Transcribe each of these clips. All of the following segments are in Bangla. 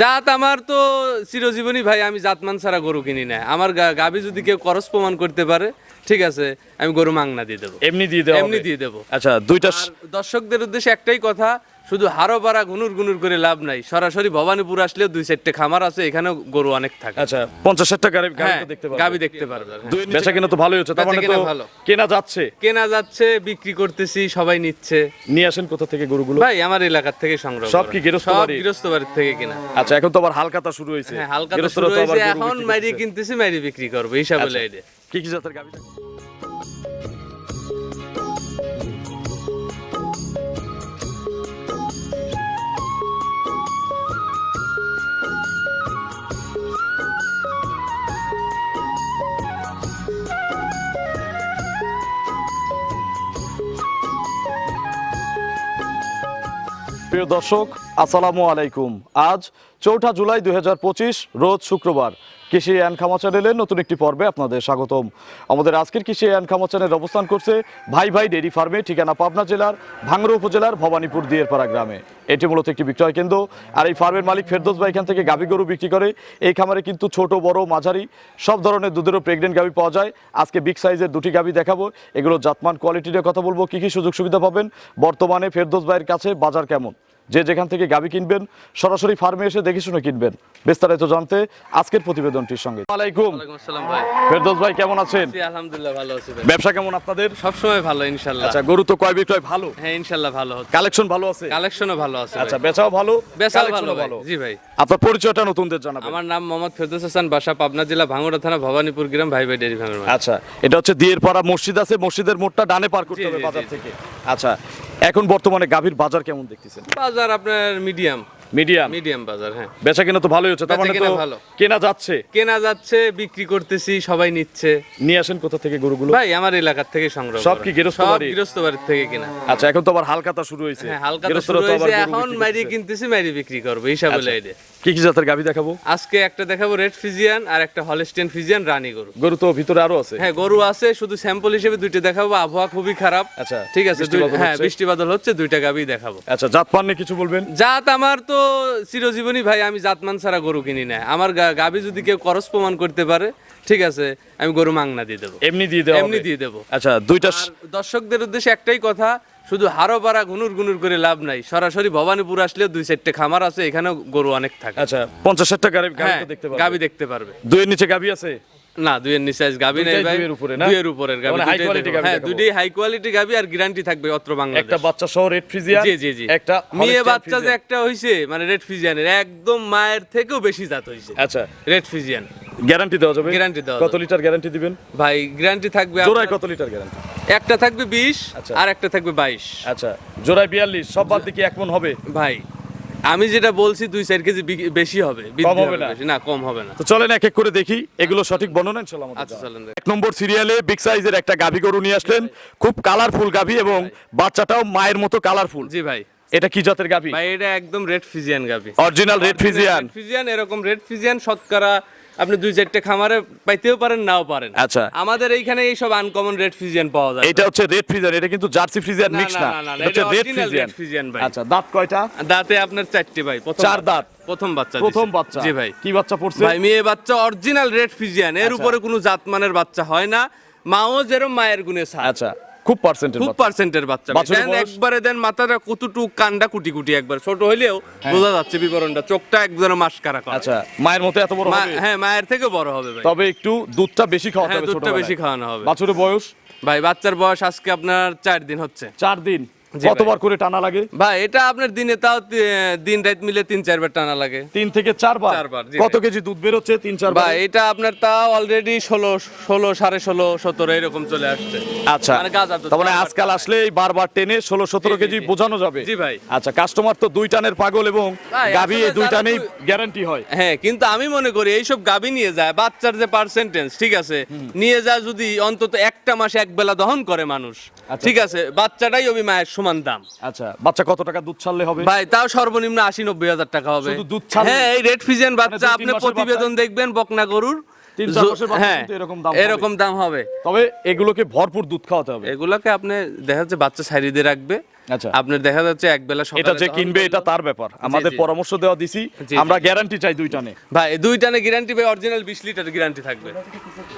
জাত আমার তো চিরজীবনী ভাই আমি জাত মান ছাড়া গরু কিনি না আমার গাভী যদি কেউ করস প্রমাণ করতে পারে ঠিক আছে আমি গরু মাংনা দিয়ে দেবো। এমনি দিয়ে দেবো এমনি দিয়ে দেবো। আচ্ছা দুইটা দর্শকদের উদ্দেশ্যে একটাই কথা শুধু হারো পাড়া গুনুর গুনুর করে লাভ নাই। সরাসরি ভবানীপুর আসলেও দুই চারটে খামার আছে এখানে গরু অনেক থাকে। আচ্ছা পঞ্চাশ ষাট টাকার গাড়ি হ্যাঁ তো দেখতে গাভী দেখতে পারবে। হ্যাঁ। বেচা কিনা তো ভালোই হচ্ছে তার মানে তো ভালো। কেনা যাচ্ছে। কেনা যাচ্ছে বিক্রি করতেছি সবাই নিচ্ছে। নিয়ে আসেন কোথা থেকে গরুগুলো? ভাই আমার এলাকার থেকে সংগ্রহ সব। কি গৃহস্থ বাড়ি? গৃহস্থ বাড়ির থেকে কেনা। আচ্ছা এখন তো আবার হালকাতা শুরু হয়েছে। হ্যাঁ হালকা তো শুরু হয়েছে এখন বিক্রি মাইরি কিনতেছি মাইরি বিক্রি করব হিসাব হলে এটা কি কি জাতের গাভী প্রিয় দর্শক আসসালামু আলাইকুম। আজ চৌঠা জুলাই দু হাজার পঁচিশ রোজ শুক্রবার। কৃষি অ্যান্ড খামা চ্যানেলের নতুন একটি পর্বে আপনাদের স্বাগতম। আমাদের আজকের কৃষি অ্যান্ড খামা চ্যানেল অবস্থান করছে ভাই ভাই ডেরি ফার্মে, ঠিকানা পাবনা জেলার ভাঙ্গড়া উপজেলার ভবানীপুর দিয়েরপাড়া গ্রামে। এটি মূলত একটি বিক্রয় কেন্দ্র। আর এই ফার্মের মালিক ফেরদোস ভাই এখান থেকে গাভী গরু বিক্রি করে। এই খামারে কিন্তু ছোট, বড়, মাঝারি, সব ধরনের দুধেরও প্রেগনেন্ট গাভী পাওয়া যায়। আজকে বিগ সাইজের দুটি গাভী দেখাবো। এগুলো জাতমান কোয়ালিটি নিয়ে কথা বলব। কী কী সুযোগ সুবিধা পাবেন? বর্তমানে ফেরদোস ভাইয়ের কাছে বাজার কেমন? যে যেখান থেকে গাবি কিনবেন সরাসরি ফার্মে এসে দেখে শুনে কিনবেন। বিস্তারিত জানতে আজকের প্রতিবেদনটির সঙ্গে। আলাইকুম। ভাই। ফেরদৌস ভাই কেমন আছেন? আলহামদুলিল্লাহ ভালো আছি ব্যবসা কেমন আপনাদের? সবসময় ভালো ইনশাল্লাহ। আচ্ছা গরু তো কয় বিক্রয় ভালো? হ্যাঁ ইনশাল্লাহ ভালো কালেকশন ভালো আছে? কালেকশনও ভালো আছে আচ্ছা বেচাও ভালো? বেসাল ভালো জি ভাই। আপনার পরিচয়টা নতুনদের জানাবেন। আমার নাম মোহাম্মদ ফেরদৌস হাসান বাসা পাবনা জেলা ভাঙ্গুড়া থানা ভবানীপুর গ্রাম ভাই ভাই ডেরি ফার্মের আচ্ছা এটা হচ্ছে দিয়ের পাড়া মসজিদ আছে মসজিদের মোড়টা ডানে পার করতে হবে বাজার থেকে। আচ্ছা এখন বর্তমানে গাভীর বাজার কেমন দেখতেছেন? বাজার আপনার মিডিয়াম। মিডিয়াম? মিডিয়াম বাজার হ্যাঁ। বেচা কেনা তো ভালোই হচ্ছে তার মানে তো কেনা যাচ্ছে। কেনা যাচ্ছে বিক্রি করতেছি সবাই নিচ্ছে। নিয়ে আসেন কোথা থেকে গরুগুলো? ভাই আমার এলাকা থেকে সংগ্রহ সব কি গৃহস্থ বাড়ি? গৃহস্থ বাড়ি থেকে কেনা। আচ্ছা এখন তো আবার হালকাতা শুরু হয়েছে। হ্যাঁ হালকা তো শুরু হয়েছে এখন মাইরি কিনতেছি মাইরি বিক্রি করব হিসাব হলে আচ্ছা। এটা কি কি জাতের গাভী দেখাবো? আজকে একটা দেখাবো রেড ফিজিয়ান আর একটা হলস্টেন ফিজিয়ান রানী গরু। গরু তো ভিতরে আরও আছে। হ্যাঁ গরু আছে শুধু স্যাম্পল হিসেবে দুইটা দেখাবো আবহাওয়া খুবই খারাপ। আচ্ছা ঠিক আছে হ্যাঁ বৃষ্টি বাদল হচ্ছে দুইটা গাবি দেখাবো। আচ্ছা জাত পান কিছু বলবেন? জাত আমার তো চিরজীবনই ভাই আমি জাতমান ছাড়া গরু কিনি না। আমার গাভী যদি কেউ করস প্রমাণ করতে পারে ঠিক আছে আমি গরু মাংনা দিয়ে দেবো। এমনি দিয়ে দেওয়া এমনি দিয়ে দেবো। আচ্ছা দুইটা দর্শকদের উদ্দেশ্যে একটাই কথা শুধু হারো পাড়া গুনুর গুনুর করে লাভ নাই। সরাসরি ভবানীপুর আসলেও দুই চারটে খামার আছে এখানেও গরু অনেক থাকে। আচ্ছা পঞ্চাশ ষাট টাকার গাভী হ্যাঁ দেখতে গাবি দেখতে পারবে। দুইয়ের নিচে গাভী আছে? না দুইয়ের নিচে আজ গাবি নেই ভাই। দুইয়ের উপরে না? দুইয়ের উপরের গাবি মানে। গাভী হ্যাঁ। দুইটাই হাই কোয়ালিটি গাবি আর গ্যারান্টি থাকবে অত্র বাংলাদেশ। একটা বাচ্চা সহ রেড ফ্রিজিয়ান জি জি জি। একটা মেয়ে বাচ্চা যে একটা হইছে মানে রেড ফিজিয়ানের একদম মায়ের থেকেও বেশি জাত হইছে। আচ্ছা। রেড ফিজিয়ান গ্যারান্টি দেওয়া যাবে? Guarantee দেওয়া কত লিটার গ্যারান্টি দিবেন? ভাই গ্যারান্টি থাকবে জোড়ায় কত লিটার গ্যারান্টি? একটা থাকবে বিশ আচ্ছা। আর একটা থাকবে বাইশ। আচ্ছা জোড়ায় বিয়াল্লিশ সব বাদ দিয়ে কি এক মন হবে? ভাই আমি যেটা বলছি দুই চার কেজি বেশি হবে। বৃদ্ধি হবে না? না কম হবে না। তো চলেন এক এক করে দেখি এগুলো সঠিক বর্ণনা ইনশাআল্লাহ আচ্ছা চলেন এক নম্বর সিরিয়ালে বিগ সাইজের একটা গাভী গরু নিয়ে আসলেন। খুব কালারফুল গাভী এবং বাচ্চাটাও মায়ের মতো কালারফুল। জি ভাই। এটা কি জাতের গাভী? ভাই এটা একদম রেড ফিজিয়ান গাবি অরিজিনাল রেড ফিজিয়ান ফিজিয়ান এরকম রেড ফিজিয়ান শতকরা আপনি দুই চারটে খামারে পাইতেও পারেন নাও পারেন। আচ্ছা। আমাদের এইখানে এই সব আনকমন রেড ফিজিয়ান পাওয়া যায়। এটা হচ্ছে রেড ফ্রিজিয়ান এটা কিন্তু জার্সি ফ্রিজিয়ান মিক্স না, এটা রেড ফ্রিজিয়ান ভাই। আচ্ছা দাঁত কয়টা? দাঁতে আপনার চারটে ভাই প্রথম চার দাঁত। প্রথম বাচ্চা প্রথম বাচ্চা। জি ভাই। কি বাচ্চা পড়ছে? ভাই মেয়ে বাচ্চা অরিজিনাল রেড ফিজিয়ান এর আচ্ছা। উপরে কোনো জাতমানের বাচ্চা হয় না। মাও যেরকম মায়ের গুণে আচ্ছা। খুব পার্সেন্টের খুব পার্সেন্টের বাচ্চা। দেন একবারে দেন মাথাটা কতটুক কান্ডা কুটি কুটি একবার। ছোট হইলেও বোঝা যাচ্ছে বিবরণটা। চোখটা একবার মাস্কারা করা। আচ্ছা মায়ের মতো এত বড় হবে? হ্যাঁ মায়ের থেকে বড় হবে ভাই। তবে একটু দুধটা বেশি খাওয়াতে হ্যাঁ হবে দুধটা বেশি খাওয়ানো হবে। বাছুরের বয়স? ভাই বাচ্চার বয়স আজকে আপনার চার দিন হচ্ছে। চার দিন। কতবার করে টানা লাগে? ভাই এটা আপনার দিনে তাও দিন রাত মিলে তিন চারবার টানা লাগে। তিন থেকে চারবার? চারবার, কত কেজি দুধ বেরোচ্ছে তিন চারবার? ভাই এটা আপনার তাও অলরেডি ষোলো ষোলো সাড়ে ষোলো সতেরো এরকম চলে আসছে। আচ্ছা মানে মানে আজকাল আসলে এই বারবার টেনে ষোলো সতেরো কেজি বোঝানো যাবে। জি ভাই। আচ্ছা কাস্টমার তো দুই টানের পাগল এবং গাভী এই দুই টানেই গ্যারান্টি হয়। হ্যাঁ কিন্তু আমি মনে করি এইসব গাবি নিয়ে যায় বাচ্চার যে পার্সেন্টেজ ঠিক আছে? নিয়ে যায় যদি অন্তত একটা মাস এক বেলা দহন করে মানুষ। আচ্ছা। ঠিক আছে? বাচ্চাটাই অবি মায়ের সমান দাম। আচ্ছা বাচ্চা কত টাকা দুধ ছাড়লে হবে? ভাই তাও সর্বনিম্ন আশি নব্বই হাজার টাকা হবে। শুধু দুধ ছাড়লে? হ্যাঁ এই রেড ফিজেন বাচ্চা আপনি প্রতিবেদন দেখবেন বকনা গরুর। হ্যাঁ এরকম দাম হবে। তবে এগুলোকে ভরপুর দুধ খাওয়াতে হবে। এগুলোকে আপনি দেখা যাচ্ছে বাচ্চা সাইডে দিয়ে রাখবে। আপনার দেখা যাচ্ছে এক বেলা সকালে এটা যে কিনবে এটা তার ব্যাপার। আমাদের পরামর্শ দেওয়া দিছি আমরা গ্যারান্টি চাই দুইটা নে ভাই দুই টানে গ্যারান্টি ভাই অরিজিনাল বিশ লিটার গ্যারান্টি থাকবে।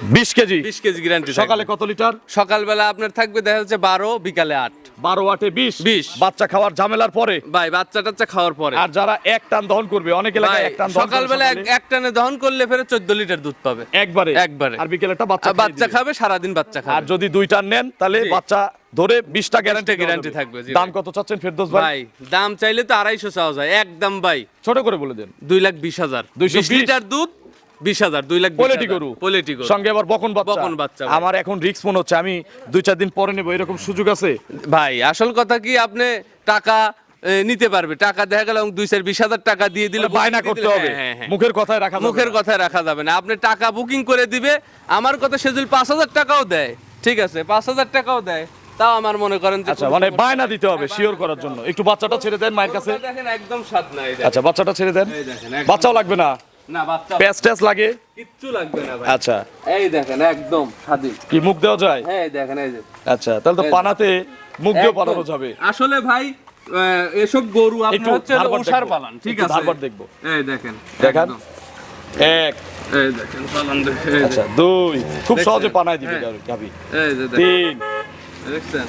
বিশ কেজি? বিশ কেজি গ্যারান্টি সকালে কত লিটার? সকালবেলা আপনার থাকবে দেখা যাচ্ছে বারো বিকালে আট। বারো আটে বিশ? 20 বাচ্চা খাওয়ার ঝামেলার পরে? ভাই বাচ্চা টাচ্চা খাওয়ার পরে। আর যারা এক টান দহন করবে অনেক এলাকায় এক টান দহন করে সকালবেলা এক- টানে দহন করলে ফেরে চোদ্দ লিটার দুধ পাবে। একবারে? একবারে। আর বিকেলেটা বাচ্চা বাচ্চা। খাবে সারাদিন বাচ্চা খাবে। আর যদি দুই টান নেন তাহলে বাচ্চা ধরে বিশটা গ্যারান্টি guarantee থাকবে, জি দাম কত চাচ্ছেন ফেরদৌস ভাই? ভাই দাম চাইলে তো আড়াইশো চাওয়া যায়। একদম ভাই। ছোট করে বলে দেন। দুই লাখ বিশ হাজার। 220 লিটার দুধ বিশ হাজার দুই লাখ পোলেটি গরু। পোলেটি গরু। সঙ্গে আবার বকন বাচ্চা। বকন বাচ্চা, আমার এখন রিস্ক মনে হচ্ছে। আমি দুই চার দিন পরে নেব এরকম সুযোগ আছে? ভাই আসল কথা কি আপনি টাকা নিতে পারবে। টাকা দেখা গেল দুই চার বিশ হাজার টাকা দিয়ে দিলে বায়না করতে হবে। হ্যাঁ, হ্যাঁ, হ্যাঁ। মুখের কথায় রাখা মুখের কথায় রাখা যাবে না। আপনি টাকা বুকিং করে দিবে। আমার কথা সে যদি পাঁচ হাজার টাকাও দেয়। ঠিক আছে পাঁচ হাজার টাকাও দেয়। তাও আমার মনে করেন যে আচ্ছা মানে বায়না দিতে হবে শিওর করার জন্য। একটু বাচ্চাটা ছেড়ে দেন মায়ের কাছে। দেখেন একদম স্বাদ নাই আচ্ছা বাচ্চাটা ছেড়ে দেন। বাচ্চাও লাগবে না? না বাচ্চা প্যাচ ট্যাচ লাগে? কিচ্ছু লাগবে না ভাই। আচ্ছা। এই দেখেন একদম কি মুখ দেওয়া যায়? হ্যাঁ দেখেন এই যে। আচ্ছা তাহলে তো পানাতে মুখ একদম। পানানো যাবে। আসলে ভাই এসব গরু আপনার হচ্ছে উষার দেখব। পালান ঠিক আছে? ধারবার দেখব। এই দেখেন দেখান। এক। এই দেখেন পালান দেখেন আচ্ছা দেখেন। দুই। খুব সহজে পানায় দিবে হ্যাঁ। গাবি এই যে তিন।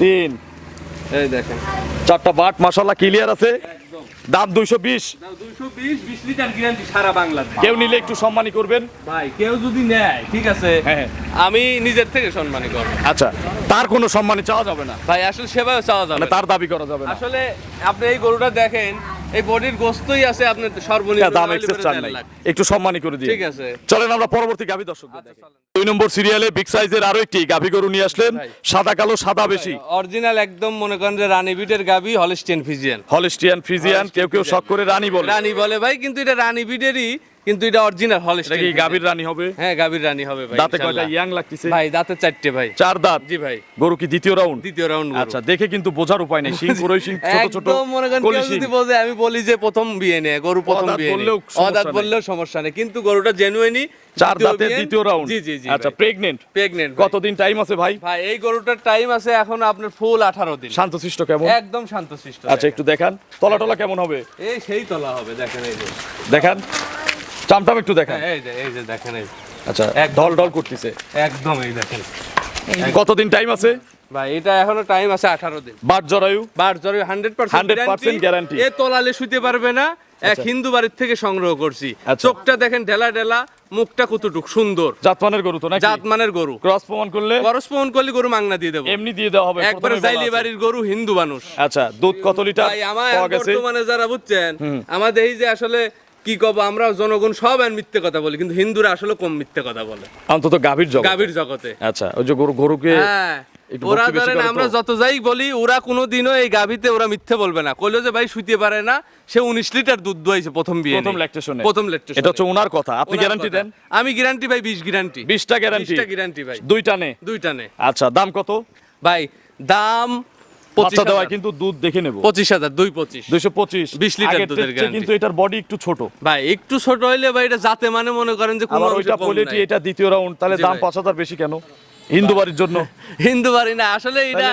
তিন। এই দেখেন। চারটা বাট মাশাল্লাহ ক্লিয়ার আছে। দাম দুইশো বিশ। দাও 220 20 লিটার গ্যারান্টি সারা বাংলাদেশ। কেউ নিলে একটু সম্মানী করবেন। ভাই কেউ যদি নেয় ঠিক আছে? হ্যাঁ। আমি নিজের থেকে সম্মানী করব। আচ্ছা তার কোনো সম্মানী চাওয়া যাবে না। ভাই আসলে সেভাবে চাওয়া যাবে মানে না। তার দাবি করা যাবে না। আসলে আপনি এই গরুটা দেখেন এই বডির গোস্তই আছে আপনার সর্বনিম্ন দাম এক্সেপ্ট চান নাই। একটু সম্মানই করে দিই ঠিক আছে। চলেন আমরা পরবর্তী দর্শক আচ্ছা, দুই নম্বর সিরিয়ালে বিগ সাইজের আরও একটি গাভী গরু নিয়ে আসলেন। সাদা কালো সাদা বেশি। অরিজিনাল একদম মনে করেন যে রানী বিটের গাবি হলিস্টিয়ান ফিজিয়ান হলিস্টিয়ান ফিজিয়ান কেউ কেউ শখ করে রানী বলে। রানী বলে ভাই কিন্তু এটা রানী বিটেরই কিন্তু এটা অরিজিনাল হল এটা কি গাভীর রানী হবে? হ্যাঁ গাবির রানী হবে ভাই দাঁতে কয়টা ইয়াং লাগতেছে? ভাই দাঁতে চারটে ভাই। চার দাঁত? জি ভাই। গরু কি দ্বিতীয় রাউন্ড দ্বিতীয় রাউন্ড আচ্ছা দেখে কিন্তু বোঝার উপায় নেই। সিং পুরোই সিং ছোট ছোট একদম মনে করেন কেউ যদি বলে আমি বলি যে প্রথম বিয়ে নেয় গরু প্রথম বিয়ে সমস্যা অদাঁত বললেও সমস্যা নেই। কিন্তু গরুটা জেনুইনই চার দাঁতে দ্বিতীয় রাউন্ড জি জি জি আচ্ছা প্রেগনেন্ট প্রেগনেন্ট কতদিন টাইম আছে ভাই? ভাই এই গরুটার টাইম আছে এখন আপনার ফুল আঠারো দিন। শান্তশিষ্ট কেমন? একদম শান্ত শান্তশিষ্ট আচ্ছা একটু দেখান। তলা টলা কেমন হবে? এই সেই তলা হবে দেখেন এই যে। দেখান। চামটাম একটু দেখান। হ্যাঁ, এই যে এই যে দেখেন এই আচ্ছা একদম। ঢল ঢল করতেছে। একদম এই দেখেন। কতদিন টাইম আছে? ভাই এটা এখনও টাইম আছে আঠারো দিন। বাট জরায়ু? বার জরে হান্ড্রেড 100% guarantee। এ তলালে শুতে পারবে না। এক হিন্দু বাড়ির থেকে সংগ্রহ করছি। আচ্ছা। চোখটা দেখেন ঢেলা ঢেলা মুখটা কতটুক সুন্দর। জাতমানের গরু তো গরু। ক্রস প্রমাণ করলে? করসপন করলে গরু মাংনা দিয়ে দেবো। এমনি দিয়ে দেওয়া হবে একবারে জাইলি বাড়ির গরু হিন্দু মানুষ। আচ্ছা দুধ কত লিটার? ভাই পাওয়া গেছে? বর্তমানে যারা বুঝছেন আমাদের এই যে আসলে কি কব আমরা জনগণ সব আর মিথ্যে কথা বলি কিন্তু হিন্দুরা আসলে কম মিথ্যে কথা বলে। অন্তত গাভীর জগৎ গাভীর জগতে। আচ্ছা ওই যে গরু গরুকে হ্যাঁ ওরা ধরেন আমরা যত যাই বলি ওরা কোনোদিনও এই গাভীতে ওরা মিথ্যে বলবে না। কইলো যে ভাই শুইতে পারে না সে উনিশ লিটার দুধ দোয়াইছে প্রথম বিয়ে প্রথম। ল্যাকটেশনে প্রথম লেকটেশন এটা হচ্ছে ওনার কথা। আপনি গ্যারান্টি দেন? আমি গ্যারান্টি ভাই বিশ গ্যারান্টি বিশটা গ্যারান্টি বিশটা গ্যারান্টি ভাই। দুইটা নে। দুইটা নে। আচ্ছা দাম কত? ভাই দাম বাচ্চা দেওয়ায় কিন্তু দুধ দেখে নেব। পঁচিশ হাজার দুই পঁচিশ। দুইশো পঁচিশ। 20 লিটার দুধের কিন্তু এটার বডি একটু ছোট। ভাই একটু ছোট হইলে ভাই এটা যাতে মানে মনে করেন যে কোনো ওইটা কম এটা দ্বিতীয় রাউন্ড তাহলে দাম পাঁচ হাজার বেশি কেন? হিন্দু বাড়ির জন্য। হিন্দু বাড়ি না আসলে এটা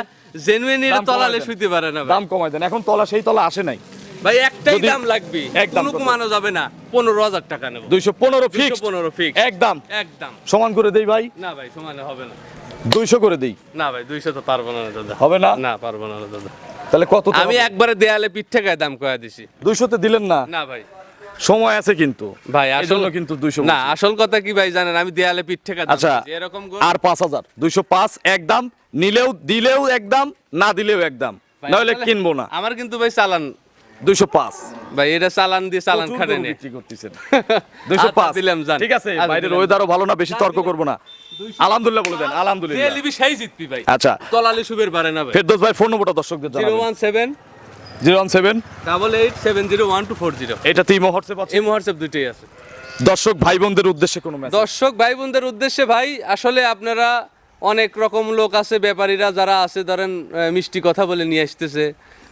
জেনুইন এটা দাম কমায় তলালে শুইতে পারে না দাম কমাই দেন। এখন তলা সেই তলা আসে নাই। ভাই একটাই দাম লাগবে। কোনো কমানো যাবে না। পনেরো হাজার টাকা নেব। দুইশো পনেরো ফিক্স পনেরো ফিক্স একদম। একদম। সমান করে দেই ভাই। না ভাই সমানে হবে না। দুইশো করে দেই। না ভাই দুইশো তো পারব না দাদা। হবে না? না পারব না দাদা। তাহলে কত আমি একবারে দেয়ালে পিঠ থেকে দাম কয়া দিছি। দুইশোতে দিলেন না? না ভাই। সময় আছে কিন্তু। ভাই আসল কিন্তু দুইশো না আসল কথা কি ভাই জানেন? আমি দেয়ালে পিঠ দাম আচ্ছা এরকম আর পাঁচ হাজার। দুইশো পাঁচ একদম নিলেও দিলেও একদম না দিলেও একদম নাহলে কিনবো না। আমার কিন্তু ভাই চালান দুইশো পাঁচ। ভাই এটা চালান দিয়ে চালান প্রচুর খাটে নে দুইশো পাঁচ। দিলাম, যান। ঠিক আছে বাইরের ওয়েদারও ভালো না বেশি তর্ক করব না। আলহামদুলিল্লাহ বলে দেন আলহামদুলিল্লাহ। লিবি সেই জিতবি ভাই। আচ্ছা। তলালি শুবের পারে না ভাই। ফেরদৌস ভাই ফোন নম্বরটা দর্শকদের জানাবেন। One seven. Zero one seven. Double eight seven zero one two four zero এটা ইমো হোয়াটসঅ্যাপ আছে। এই হোয়াটসঅ্যাপ দুটোই আছে। দর্শক ভাই বোনদের উদ্দেশ্যে কোনো দর্শক ভাই বোনদের উদ্দেশ্যে ভাই আসলে আপনারা অনেক রকম লোক আছে ব্যাপারীরা যারা আছে ধরেন মিষ্টি কথা বলে নিয়ে আসতেছে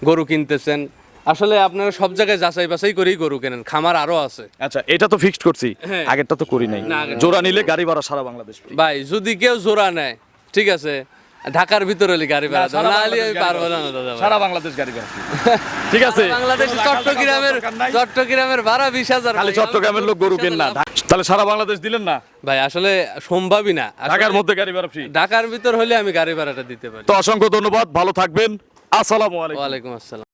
গরু কিনতেছেন। আসলে আপনারা সব জায়গায় যাচাই বাছাই করেই গরু কেনেন খামার আরও আছে। আচ্ছা এটা তো ফিক্সড করছি হ্যাঁ। আগেরটা তো করি নাই। জোড়া নিলে গাড়ি ভাড়া সারা বাংলাদেশ ভাই যদি কেউ জোড়া নেয় ঠিক আছে ঢাকার ভিতরে হলে গাড়ি ভাড়া না হলে আমি পারব না দাদা। সারা বাংলাদেশ গাড়ি ভাড়া ঠিক আছে। বাংলাদেশ চট্টগ্রামের চট্টগ্রামের ভাড়া বিশ হাজার খালি চট্টগ্রামের লোক গরু কেন না। তাহলে সারা বাংলাদেশ দিলেন না? ভাই আসলে সম্ভবই না। ঢাকার মধ্যে গাড়ি ভাড়া ফ্রি ঢাকার ভিতর হলে আমি গাড়ি ভাড়াটা দিতে পারি। তো অসংখ্য ধন্যবাদ ভালো থাকবেন। আসসালামু আলাইকুম। ওয়ালাইকুম আসসালাম।